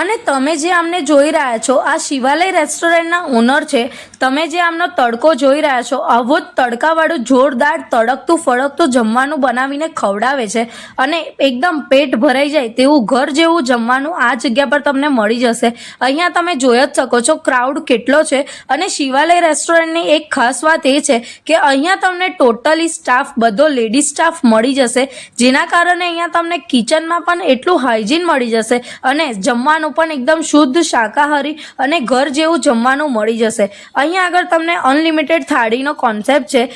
અને તમે જે આમને જોઈ રહ્યા છો, આ શિવાલય રેસ્ટોરન્ટના ઓનર છે, તમે જે આમનો તડકો જોઈ રહ્યા છો, આવો જ તડકાવાળું, જોરદાર, તડકતું, ફળકતું જમવાનું બનાવીને ખવડાવે છે અને એકદમ પેટ ભરાઈ જાય તેવું ઘર જેવું જમવાનું આ જગ્યા પર તમને મળી જશે. અહીંયા તમે જોઈ જ શકો છો ક્રાઉડ કેટલો છે અને શિવાલય રેસ્ટોરન્ટની એક ખાસ વાત એ છે કે અહીંયા તમને ટોટલી સ્ટાફ બધો લેડીઝ સ્ટાફ મળી જશે, જેના કારણે અહીંયા તમને કિચનમાં પણ એટલું હાઇજીન મળી જશે અને જમવાનું પણ એકદમ શુદ્ધ શાકાહારી અને ઘર જેવું જમવાનું મળી જશે. અહીંયા આગળ તમને અનલિમિટેડ થાળીનો કોન્સેપ્ટ છે.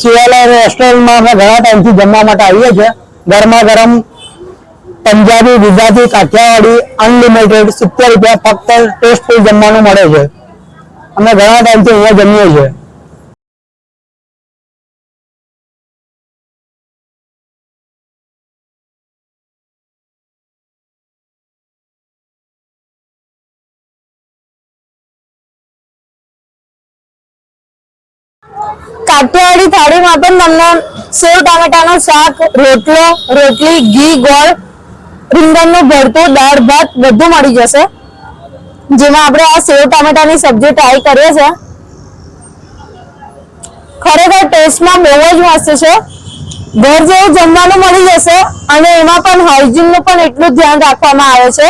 શિવાલય રેસ્ટોરન્ટમાં અમે ઘણા ટાઈમથી જમવા માટે આવીએ છીએ. ગરમા ગરમ પંજાબી, ગુજરાતી, કાઠિયાવાડી અનલિમિટેડ સિત્તેર રૂપિયા ફક્ત ટેસ્ટફુલ જમવાનું મળે છે. અમે ઘણા ટાઈમથી અહીંયા જમીએ છીએ. કાઠિયાવાડી થાળીમાં પણ તમને સેવ ટામેટાનું શાક, રોટલો, રોટલી, ઘી, ગોળ, રીંગણનું ભરતું દાળ ભાત બધું મળી જશે. જેમાં આપણે આ સેવ ટામેટાની સબ્જી ટ્રાય કરીએ છીએ. ખરેખર ટેસ્ટમાં બહુ જ મસ્ત છે. ઘર જેવું જમવાનું મળી જશે અને એમાં પણ હાઇજીનનું પણ એટલું ધ્યાન રાખવામાં આવે છે.